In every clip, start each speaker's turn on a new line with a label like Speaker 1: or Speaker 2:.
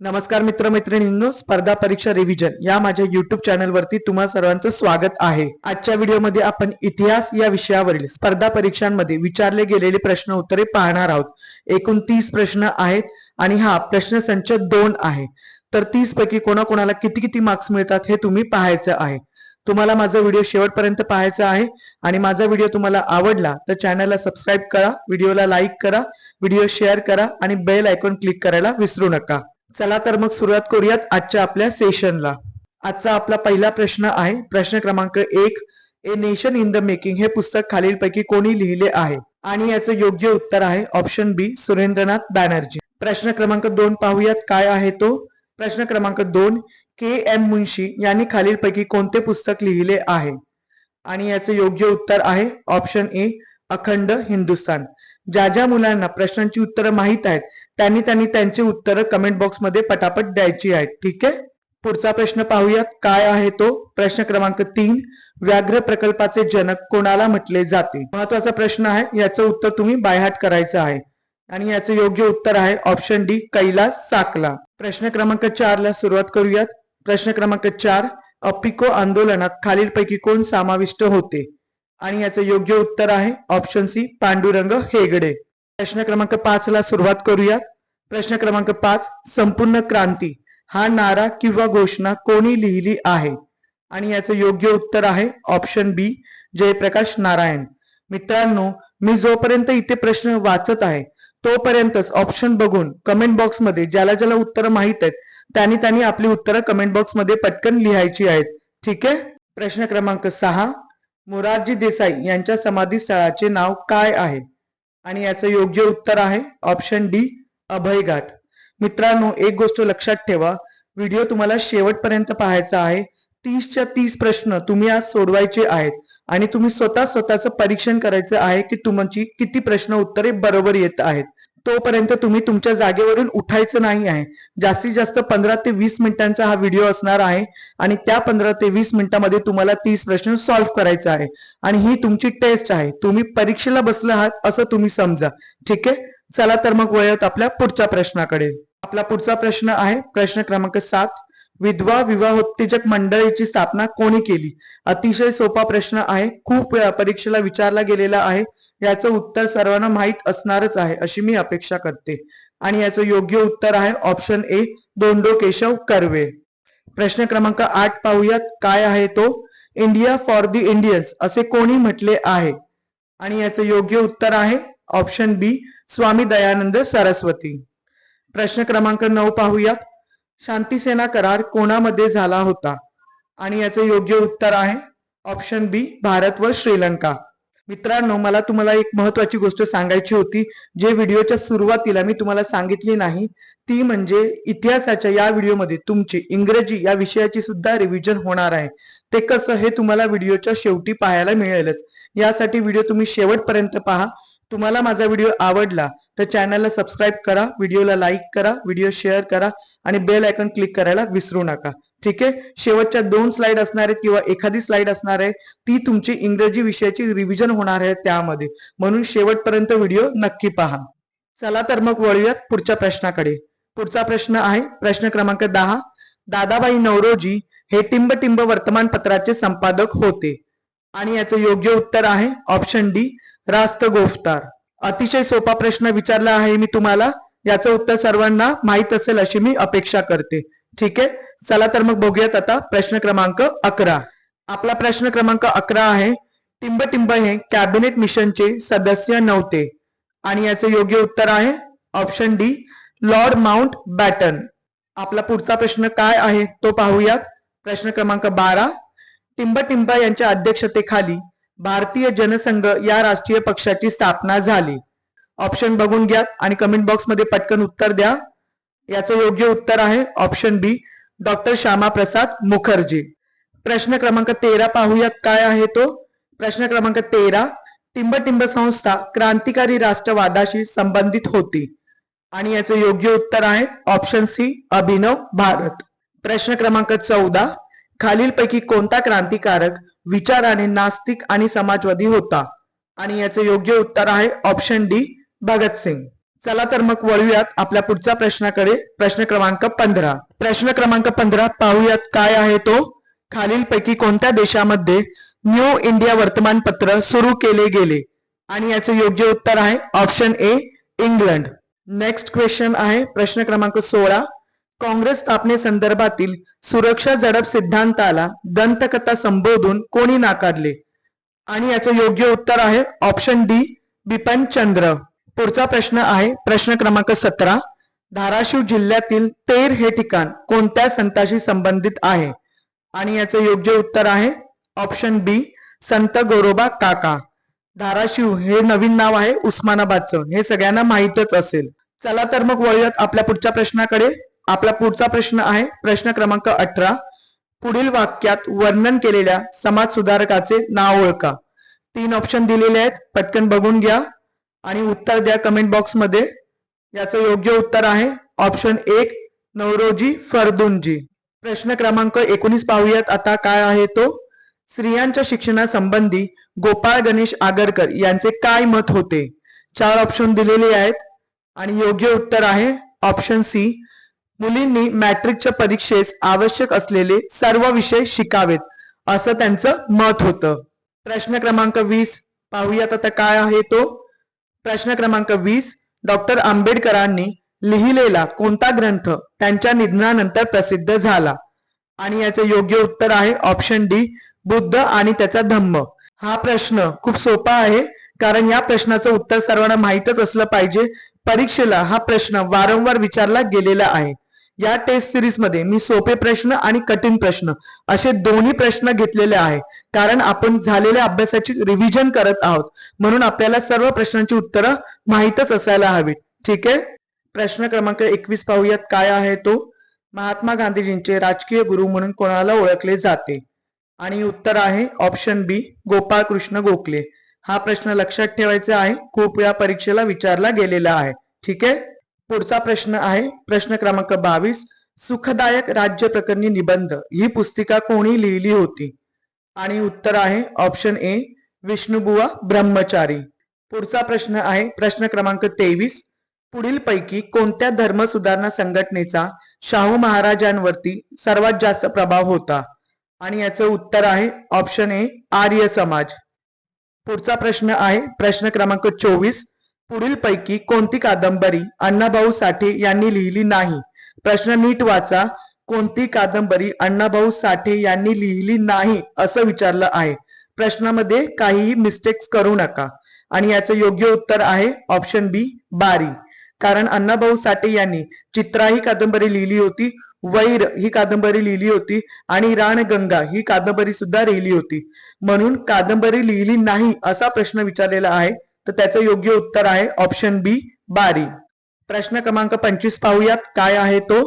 Speaker 1: नमस्कार मित्र मैत्रिणींनो स्पर्धा परीक्षा रिव्हिजन या माझ्या युट्यूब चॅनल वरती तुम्हा सर्वांचं स्वागत आहे. आजच्या व्हिडिओमध्ये आपण इतिहास या विषयावरील स्पर्धा परीक्षांमध्ये विचारले गेलेले प्रश्न उत्तरे पाहणार आहोत. एकूण तीस प्रश्न आहेत आणि हा प्रश्न संच दोन आहे. तर तीस पैकी कोणाकोणाला किती किती मार्क्स मिळतात हे तुम्ही पाहायचं आहे. तुम्हाला माझा व्हिडिओ शेवटपर्यंत पाहायचा आहे आणि माझा व्हिडिओ तुम्हाला आवडला तर चॅनलला सबस्क्राईब करा व्हिडिओला लाईक करा व्हिडिओ शेअर करा आणि बेल आयकॉन क्लिक करायला विसरू नका. चला तर मग सुरुवात करूयात आजच्या आपल्या सेशनला. आजचा आपला पहिला प्रश्न आहे. प्रश्न क्रमांक एक a nation in the making हे पुस्तक खालीलपैकी कोणी लिहिले आहे? आणि याचं योग्य उत्तर आहे ऑप्शन बी सुरेंद्रनाथ बॅनर्जी. प्रश्न क्रमांक दोन पाहूयात. काय आहे तो? प्रश्न क्रमांक दोन के एम मुन्शी यांनी खालीलपैकी कोणते पुस्तक लिहिले आहे? आणि याचं योग्य उत्तर आहे ऑप्शन ए अखंड हिंदुस्थान ज्या ज्या मुलांना प्रश्नांची उत्तरं माहीत आहेत त्यांनी त्यांनी त्यांची उत्तरं कमेंट बॉक्समध्ये पटापट द्यायची आहेत. ठीक आहे? पुढचा प्रश्न पाहूयात. काय आहे तो? प्रश्न क्रमांक तीन. व्याघ्र प्रकल्पाचे जनक कोणाला म्हटले जाते? महत्त्वाचा प्रश्न आहे. याचं उत्तर तुम्ही बायहाट करायचं आहे. आणि याचं योग्य उत्तर आहे ऑप्शन डी कैलास साकला. प्रश्न क्रमांक चार ला सुरुवात करूयात. प्रश्न क्रमांक चार अपिको आंदोलनात खालीलपैकी कोण समाविष्ट होते? आणि याचं योग्य उत्तर आहे ऑप्शन सी पांडुरंग हेगडे. प्रश्न क्रमांक पाच ला सुरुवात करूयात. प्रश्न क्रमांक पाच संपूर्ण क्रांती. हा नारा किंवा घोषणा कोणी लिहिली आहे? आणि याचं योग्य उत्तर आहे ऑप्शन बी जयप्रकाश नारायण. मित्रांनो मी जोपर्यंत इथे प्रश्न वाचत आहे तोपर्यंतच ऑप्शन बघून कमेंट बॉक्समध्ये ज्याला ज्याला उत्तरं माहीत आहेत त्यांनी त्यांनी आपली उत्तरं कमेंट बॉक्समध्ये पटकन लिहायची आहेत. ठीक आहे? प्रश्न क्रमांक सहा मोरारजी देसाई यांच्या समाधी स्थळाचे नाव काय आहे? आणि याचं योग्य उत्तर आहे ऑप्शन डी अभय घाट. मित्रांनो एक गोष्ट लक्षात ठेवा. व्हिडिओ तुम्हाला शेवटपर्यंत पाहायचा आहे. तीसच्या तीस प्रश्न तुम्ही आज सोडवायचे आहेत. आणि तुम्ही स्वतः स्वतःचं परीक्षण करायचं आहे की तुमची किती प्रश्न उत्तरे बरोबर येत आहेत. तोपर्यंत तुम्ही तुमच्या जागेवरून उठायचं नाही आहे. जास्तीत जास्त पंधरा ते वीस मिनिटांचा हा व्हिडिओ असणार आहे. आणि त्या पंधरा ते वीस मिनिटांमध्ये तुम्हाला तीस प्रश्न सॉल्व्ह करायचा आहे. आणि ही तुमची टेस्ट आहे. तुम्ही परीक्षेला बसला आहात असं तुम्ही समजा. ठीक आहे? चला तर मग वळत आपल्या पुढच्या प्रश्नाकडे. आपला पुढचा प्रश्न आहे. प्रश्न क्रमांक सात. विधवा विवाहोत्तेजक मंडळीची स्थापना कोणी केली? अतिशय सोपा प्रश्न आहे. खूप वेळा परीक्षेला विचारला गेलेला आहे. याचं उत्तर सर्वांना माहीत असणारच आहे अशी मी अपेक्षा करते. आणि याचं योग्य उत्तर आहे ऑप्शन ए दोंडो केशव कर्वे. प्रश्न क्रमांक आठ पाहूयात काय आहे तो? इंडिया फॉर दी इंडियन्स असे कोणी म्हटले आहे? आणि याचं योग्य उत्तर आहे ऑप्शन बी स्वामी दयानंद सरस्वती. प्रश्न क्रमांक नऊ पाहूयात शांतीसेना करार कोणामध्ये झाला होता? आणि याचं योग्य उत्तर आहे ऑप्शन बी भारत व श्रीलंका. मित्रांनो मला तुम्हाला एक महत्वाची गोष्ट सांगायची होती जे व्हिडिओच्या सुरुवातीला मी तुम्हाला सांगितली नाही ती म्हणजे इतिहासाच्या या व्हिडिओमध्ये तुमची इंग्रजी या विषयाची सुद्धा रिव्हिजन होणार आहे. ते कसं हे तुम्हाला व्हिडिओच्या शेवटी पाहायला मिळेलच. यासाठी व्हिडिओ तुम्ही शेवटपर्यंत पहा. तुम्हाला माझा व्हिडिओ आवडला तर चॅनलला सबस्क्राईब करा व्हिडिओला लाईक करा व्हिडिओ शेअर करा आणि बेल आयकॉन क्लिक करायला विसरू नका. ठीक आहे? शेवटच्या दोन स्लाइड असणार आहेत किंवा एखादी स्लाइड असणार आहे ती तुमची इंग्रजी विषयाची रिव्हिजन होणार आहे त्यामध्ये. म्हणून शेवटपर्यंत व्हिडिओ नक्की पहा. चला तर मग वळूयात पुढच्या प्रश्नाकडे. पुढचा प्रश्न आहे प्रश्न क्रमांक दहा. दादाबाई नवरोजी हे टिंब टिंब वर्तमानपत्राचे संपादक होते. आणि याचं योग्य उत्तर आहे ऑप्शन डी रास्त गोफ्तार. अतिशय सोपा प्रश्न विचारला आहे मी तुम्हाला. याचं उत्तर सर्वांना माहीत असेल अशी मी अपेक्षा करते. ठीक आहे? चला तर मग बघूयात आता प्रश्न क्रमांक अकरा. आपला प्रश्न क्रमांक अकरा आहे. टिंब टिंब हे कॅबिनेट मिशनचे सदस्य नव्हते. आणि याचे योग्य उत्तर आहे option D Lord Mountbatten. आपला पुढचा प्रश्न काय आहे तो पाहूयात. प्रश्न क्रमांक बारा. टिंब टिंब यांच्या अध्यक्षतेखाली भारतीय जनसंघ या राष्ट्रीय पक्षाची स्थापना झाली. ऑप्शन बघून घ्या आणि कमेंट बॉक्समध्ये पटकन उत्तर द्या. याचं योग्य उत्तर आहे option B doctor Shyama Prasad Mukherjee. प्रश्न क्रमांक तेरा पाहूयात काय आहे तो. प्रश्न क्रमांक तेरा. टिंब टिंब संस्था क्रांतिकारी राष्ट्रवादाशी संबंधित होती. आणि याचं योग्य उत्तर आहे ऑप्शन सी अभिनव भारत. प्रश्न क्रमांक चौदा. खालीलपैकी कोणता क्रांतिकारक विचाराने नास्तिक आणि समाजवादी होता. आणि याचं योग्य उत्तर आहे ऑप्शन डी भगतसिंग चला तर मग वळूयात आपल्या पुढच्या प्रश्नाकडे. प्रश्न क्रमांक पंधरा. प्रश्न क्रमांक पंधरा पाहूयात काय आहे तो? खालीलपैकी कोणत्या देशामध्ये न्यू इंडिया वर्तमानपत्र सुरू केले गेले? आणि याचे योग्य उत्तर आहे option A England. Next question आहे प्रश्न क्रमांक सोळा. काँग्रेस स्थापनेसंदर्भातील सुरक्षा झडप सिद्धांताला दंतकथा संबोधून कोणी नाकारले? आणि याचं योग्य उत्तर आहे ऑप्शन डी बिपन चंद्र. पुढचा प्रश्न आहे प्रश्न क्रमांक सतरा. धाराशिव जिल्ह्यातील तेर हे ठिकाण कोणत्या संताशी संबंधित आहे? आणि याचं योग्य उत्तर आहे ऑप्शन बी संत गोरोबा काका. धाराशिव हे नवीन नाव आहे उस्मानाबादचं. हे सगळ्यांना माहीतच असेल. चला तर मग वळूयात आपल्या पुढच्या प्रश्नाकडे. आपला पुढचा प्रश्न आहे. प्रश्न क्रमांक अठरा. पुढील वाक्यात वर्णन केलेल्या समाज सुधारकाचे नाव ओळखा. तीन ऑप्शन दिलेले आहेत. पटकन बघून घ्या आणि उत्तर द्या कमेंट बॉक्समध्ये. याचं योग्य उत्तर आहे. ऑप्शन एक नवरोजी फर्दुनजी. प्रश्न क्रमांक एकोणीस पाहूयात. आता काय आहे तो? स्त्रियांच्या शिक्षणासंबंधी गोपाळ गणेश आगरकर यांचे काय मत होते? चार ऑप्शन दिलेले आहेत आणि योग्य उत्तर आहे. ऑप्शन सी मुलींनी मॅट्रिकच्या परीक्षेस आवश्यक असलेले सर्व विषय शिकावेत असं त्यांचं मत होतं. प्रश्न क्रमांक वीस पाहूयात आता काय आहे तो. प्रश्न क्रमांक वीस डॉक्टर आंबेडकरांनी लिहिलेला कोणता ग्रंथ त्यांच्या निधनानंतर प्रसिद्ध झाला? आणि याचे योग्य उत्तर आहे ऑप्शन डी बुद्ध आणि त्याचा धम्म. हा प्रश्न खूप सोपा आहे कारण या प्रश्नाचं उत्तर सर्वांना माहीतच असलं पाहिजे. परीक्षेला हा प्रश्न वारंवार विचारला गेलेला आहे. या टेस्ट सिरीजमध्ये मी सोपे प्रश्न आणि कठीण प्रश्न असे दोन्ही प्रश्न घेतलेले आहे कारण आपण झालेल्या अभ्यासाची रिव्हिजन करत आहोत. म्हणून आपल्याला सर्व प्रश्नांची उत्तरं माहीतच असायला हवीत. ठीक आहे? प्रश्न क्रमांक एकवीस पाहूयात. काय आहे तो? महात्मा गांधीजींचे राजकीय गुरु म्हणून कोणाला ओळखले जाते? आणि उत्तर आहे ऑप्शन बी गोपाळ कृष्ण गोखले. हा प्रश्न लक्षात ठेवायचा आहे. खूप वेळा परीक्षेला विचारला गेलेला आहे. ठीक आहे? पुढचा प्रश्न आहे. प्रश्न क्रमांक बावीस. सुखदायक राज्य प्रकरणी निबंध. ही पुस्तिका कोणी लिहिली होती? आणि उत्तर आहे ऑप्शन ए विष्णुबुवा ब्रह्मचारी. पुढचा प्रश्न आहे प्रश्न क्रमांक तेवीस. पुढील पैकी कोणत्या धर्म सुधारणा संघटनेचा शाहू महाराजांवरती सर्वात जास्त प्रभाव होता? आणि याचं उत्तर आहे ऑप्शन ए आर्य समाज. पुढचा प्रश्न आहे प्रश्न क्रमांक चोवीस. पुढील पैकी कोणती कादंबरी अण्णाभाऊ साठे यांनी लिहिली नाही? प्रश्न नीट वाचा. कोणती कादंबरी अण्णाभाऊ साठे यांनी लिहिली नाही असं विचारलं आहे. प्रश्नामध्ये काहीही मिस्टेक्स करू नका. आणि याचं योग्य उत्तर आहे ऑप्शन बी बारी. कारण अण्णाभाऊ साठे यांनी चित्रा ही कादंबरी लिहिली होती वैर ही कादंबरी लिहिली होती आणि राणगंगा ही कादंबरी सुद्धा लिहिली होती. म्हणून कादंबरी लिहिली नाही असा प्रश्न विचारलेला आहे. तर त्याचं योग्य उत्तर आहे ऑप्शन बी बारी. प्रश्न क्रमांक पंचवीस पाहूयात. काय आहे तो?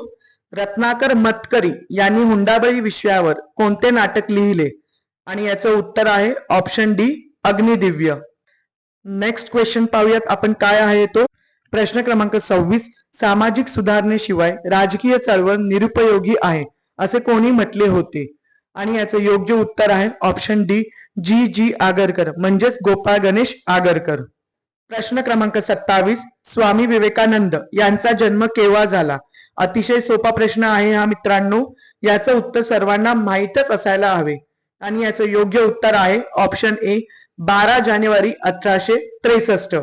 Speaker 1: रत्नाकर मतकरी यांनी हुंडाबळी विषयावर कोणते नाटक लिहिले? आणि याचं उत्तर आहे option D Agnidivya. Next question पाहूयात. आपण काय आहे तो? प्रश्न क्रमांक सव्वीस सामाजिक सुधारणेशिवाय राजकीय चळवळ निरुपयोगी आहे असे कोणी म्हटले होते? आणि याचं योग्य उत्तर आहे option D G. G. Agarkar म्हणजेच गोपाळ गणेश आगरकर. प्रश्न क्रमांक सत्तावीस स्वामी विवेकानंद यांचा जन्म केव्हा झाला? अतिशय सोपा प्रश्न आहे हा मित्रांनो. याचं उत्तर सर्वांना माहीतच असायला हवे. आणि याचं योग्य उत्तर आहे ऑप्शन ए बारा जानेवारी अठराशे त्रेसष्ट.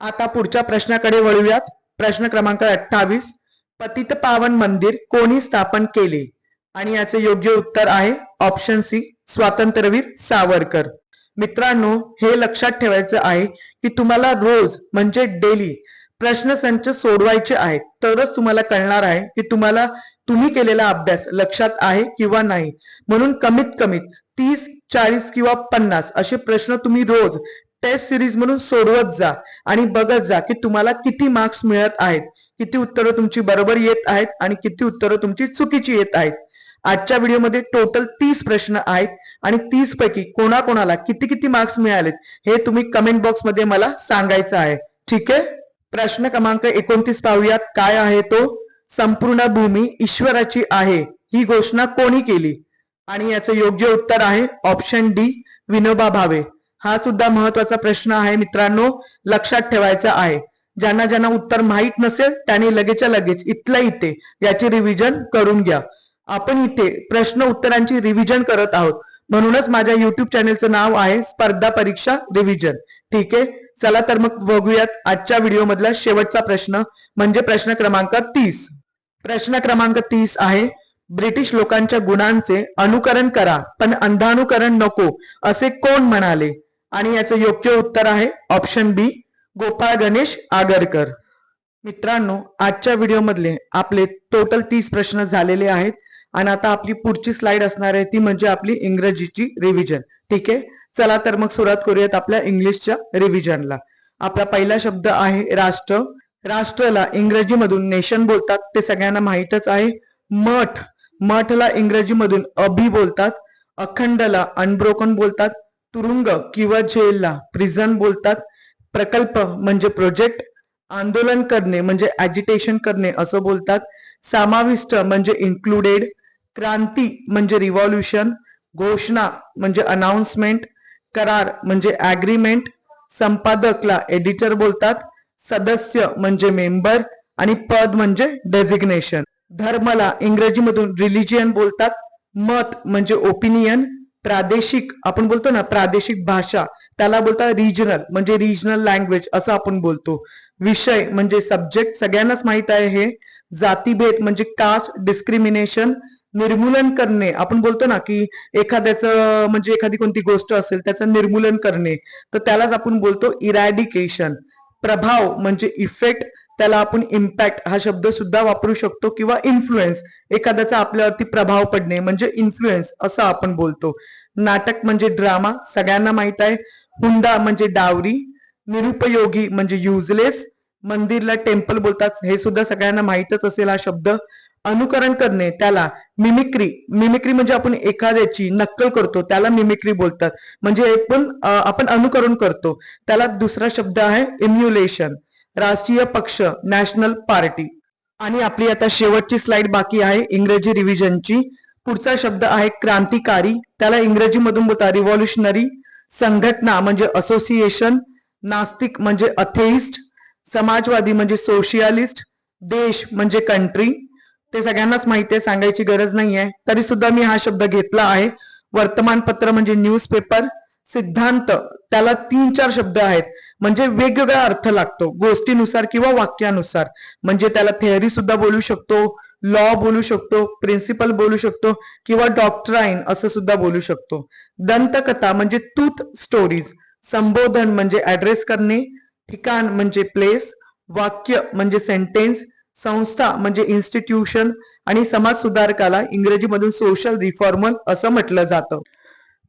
Speaker 1: आता पुढच्या प्रश्नाकडे वळूयात. प्रश्न क्रमांक अठ्ठावीस पतित पावन मंदिर कोणी स्थापन केले? आणि याचे योग्य उत्तर आहे ऑप्शन सी स्वातंत्र्यवीर सावरकर. मित्रांनो हे लक्षात ठेवायचं आहे की तुम्हाला रोज म्हणजे डेली प्रश्नसंच सोडवायचे आहेत. तरच तुम्हाला कळणार आहे की तुम्हाला तुम्ही केलेला अभ्यास लक्षात आहे किंवा नाही. म्हणून कमीत कमी तीस चाळीस किंवा पन्नास असे प्रश्न तुम्ही रोज टेस्ट सिरीज म्हणून सोडवत जा आणि बघत जा की तुम्हाला किती मार्क्स मिळत आहेत किती उत्तरं तुमची बरोबर येत आहेत आणि किती उत्तरं तुमची चुकीची येत आहेत. आजच्या व्हिडिओमध्ये टोटल तीस प्रश्न आहेत आणि तीस पैकी कोणाकोणाला किती किती मार्क्स मिळालेत हे तुम्ही कमेंट बॉक्समध्ये मला सांगायचं आहे. ठीक आहे? प्रश्न क्रमांक एकोणतीस पाहूयात. काय आहे तो? संपूर्ण भूमी ईश्वराची आहे. ही घोषणा कोणी केली? आणि याचं योग्य उत्तर आहे ऑप्शन डी विनोबा भावे. हा सुद्धा महत्त्वाचा प्रश्न आहे मित्रांनो. लक्षात ठेवायचा आहे. ज्यांना ज्यांना उत्तर माहीत नसेल त्यांनी लगेचच्या लगेच इथल्या इथे याची रिव्हिजन करून घ्या. आपण इथे प्रश्न उत्तरांची रिव्हिजन करत आहोत. म्हणूनच माझ्या युट्यूब चॅनेलचं नाव आहे स्पर्धा परीक्षा रिव्हिजन ठीक आहे? चला तर मग बघूयात आजच्या व्हिडिओ मधला शेवटचा प्रश्न म्हणजे प्रश्न क्रमांक तीस. प्रश्न क्रमांक तीस आहे ब्रिटिश लोकांच्या गुणांचे अनुकरण करा पण अंधानुकरण नको असे कोण म्हणाले? आणि याचं योग्य उत्तर आहे ऑप्शन बी गोपाळ गणेश आगरकर. मित्रांनो आजच्या व्हिडिओमधले आपले टोटल तीस प्रश्न झालेले आहेत. आणि आता आपली पुढची स्लाइड असणार आहे ती म्हणजे आपली इंग्रजीची रिव्हिजन ठीक आहे? चला तर मग सुरुवात करूयात आपल्या इंग्लिशच्या रिव्हिजनला आपला पहिला शब्द आहे राष्ट्र. राष्ट्रला इंग्रजीमधून नेशन बोलतात ते सगळ्यांना माहीतच आहे. मठ. मठला इंग्रजीमधून अभि बोलतात. अखंडला अनब्रोकन बोलतात. तुरुंग किंवा जेलला प्रिझन बोलतात. प्रकल्प म्हणजे प्रोजेक्ट आंदोलन करणे म्हणजे ऍजिटेशन करणे असं बोलतात. समाविष्ट म्हणजे इन्क्लुडेड क्रांती म्हणजे रिव्हॉल्युशन घोषणा म्हणजे अनाउन्समेंट करार म्हणजे ऍग्रीमेंट संपादकला एडिटर बोलतात सदस्य म्हणजे मेंबर आणि पद म्हणजे डेझिग्नेशन धर्मला इंग्रजीमधून रिलिजियन बोलतात मत म्हणजे ओपिनियन प्रादेशिक आपण बोलतो ना प्रादेशिक भाषा त्याला बोलतात रिजनल म्हणजे रिजनल लँग्वेज असं आपण बोलतो. विषय म्हणजे सब्जेक्ट सगळ्यांनाच माहीत आहे हे. जातीभेद म्हणजे कास्ट डिस्क्रिमिनेशन निर्मूलन करणे. आपण बोलतो ना की एखाद्याचं म्हणजे एखादी कोणती गोष्ट असेल त्याचं निर्मूलन करणे. तर त्यालाच आपण बोलतो इरॅडिकेशन प्रभाव म्हणजे इफेक्ट त्याला आपण इम्पॅक्ट हा शब्द सुद्धा वापरू शकतो किंवा इन्फ्लुएन्स एखाद्याचा आपल्यावरती प्रभाव पडणे म्हणजे इन्फ्लुएन्स असं आपण बोलतो. नाटक म्हणजे ड्रामा सगळ्यांना माहीत आहे. हुंडा म्हणजे डावरी. निरुपयोगी म्हणजे युजलेस मंदिरला टेम्पल बोलतात हे सुद्धा सगळ्यांना माहीतच असेल हा शब्द. अनुकरण करणे त्याला मिमिक्री मिमिक्री म्हणजे आपण एखाद्याची नक्कल करतो त्याला मिमिक्री बोलतात. म्हणजे एक पण आपण अनुकरण करतो. त्याला दुसरा शब्द आहे इम्युलेशन राष्ट्रीय पक्ष नॅशनल पार्टी आणि आपली आता शेवटची स्लाइड बाकी आहे इंग्रजी रिव्हिजनची पुढचा शब्द आहे क्रांतिकारी त्याला इंग्रजीमधून बोलतात रिव्हॉल्युशनरी संघटना म्हणजे असोसिएशन नास्तिक म्हणजे अथेइस्ट समाजवादी म्हणजे सोशियालिस्ट देश म्हणजे कंट्री ते सगळ्यांनाच माहिती आहे सांगायची गरज नाही आहे. तरी सुद्धा मी हा शब्द घेतला आहे. वर्तमानपत्र म्हणजे न्यूजपेपर सिद्धांत त्याला तीन चार शब्द आहेत. म्हणजे वेगवेगळा अर्थ लागतो गोष्टीनुसार किंवा वाक्यानुसार. म्हणजे त्याला थेअरी सुद्धा बोलू शकतो लॉ बोलू शकतो प्रिन्सिपल बोलू शकतो किंवा डॉक्टराईन असं सुद्धा बोलू शकतो. दंतकथा म्हणजे टूथ स्टोरीज संबोधन म्हणजे ऍड्रेस करणे. ठिकाण म्हणजे प्लेस वाक्य म्हणजे सेंटेन्स संस्था म्हणजे इन्स्टिट्यूशन आणि समाज सुधारकाला इंग्रजीमधून सोशल रिफॉर्मर असं म्हटलं जातं.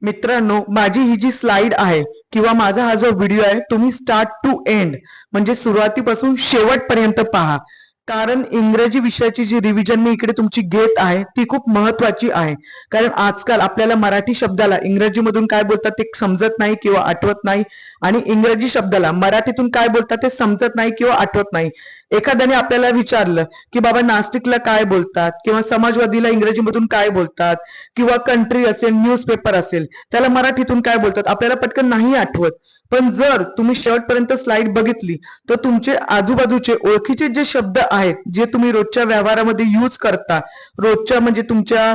Speaker 1: मित्रांनो माझी ही जी स्लाइड आहे किंवा माझा हा जो व्हिडिओ आहे तुम्ही स्टार्ट टू एंड म्हणजे सुरुवातीपासून शेवटपर्यंत पहा. कारण इंग्रजी विषयाची जी रिव्हिजन मी इकडे तुमची घेत आहे ती खूप महत्वाची आहे. कारण आजकाल आपल्याला मराठी शब्दाला इंग्रजीमधून काय बोलतात ते समजत नाही किंवा आठवत नाही. आणि इंग्रजी शब्दाला मराठीतून काय बोलतात ते समजत नाही किंवा आठवत नाही. एखाद्याने आपल्याला विचारलं की बाबा नास्तिकला काय बोलतात? किंवा समाजवादीला इंग्रजीमधून काय बोलतात? किंवा कंट्री असेल न्यूजपेपर असेल त्याला मराठीतून काय बोलतात? आपल्याला पटकन नाही आठवत. पण जर तुम्ही शेवटपर्यंत स्लाइड बघितली तर तुमचे आजूबाजूचे ओळखीचे जे शब्द आहेत जे तुम्ही रोजच्या व्यवहारामध्ये यूज करता रोजच्या म्हणजे तुमच्या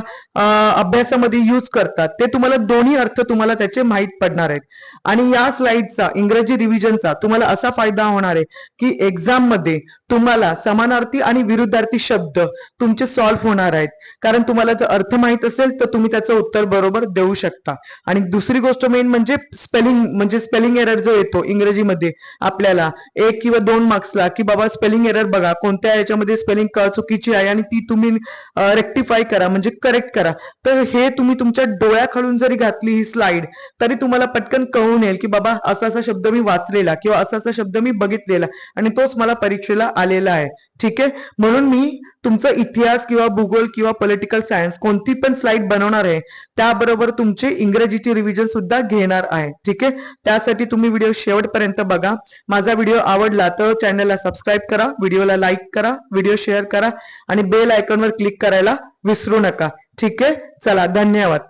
Speaker 1: अभ्यासामध्ये यूज करता ते तुम्हाला दोन्ही अर्थ तुम्हाला त्याचे माहीत पडणार आहेत. आणि या स्लाइडचा इंग्रजी रिव्हिजनचा तुम्हाला असा फायदा होणार आहे की एक्झाममध्ये तुम्हाला समानार्थी आणि विरुद्धार्थी शब्द तुमचे सॉल्व्ह होणार आहेत. कारण तुम्हाला जर अर्थ माहीत असेल तर तुम्ही त्याचं उत्तर बरोबर देऊ शकता. आणि दुसरी गोष्ट मेन म्हणजे स्पेलिंग म्हणजे स्पेलिंग एरर जो येतो इंग्रजीमध्ये आपल्याला एक किंवा दोन मार्क्सला की बाबा स्पेलिंग एरर बघा कोणत्या याच्यामध्ये स्पेलिंग चुकीची आहे आणि ती तुम्ही रेक्टिफाय करा म्हणजे करेक्ट करा. तर हे तुम्ही तुमच्या डोळ्याखालून जरी घातली ही स्लाइड तरी तुम्हाला पटकन कळून येईल की बाबा असा असा शब्द मी वाचलेला किंवा असा असा शब्द मी बघितलेला आणि तोच मला परीक्षेला आलेला आहे. ठीक आहे? म्हणून मी तुमचा इतिहास किंवा भूगोल किंवा पॉलिटिकल सायन्स कोणती पण स्लाइड बनवणार आहे त्याबरोबर तुमचे इंग्रजीची रिव्हिजन सुद्धा घेणार आहे. ठीक आहे? त्यासाठी तुम्ही व्हिडिओ शेवटपर्यंत बघा. माझा व्हिडिओ आवडला तर चॅनलला सबस्क्राईब करा व्हिडिओला लाईक करा व्हिडिओ शेअर करा आणि बेल आयकॉनवर क्लिक करायला विसरू नका. ठीक आहे? चला धन्यवाद.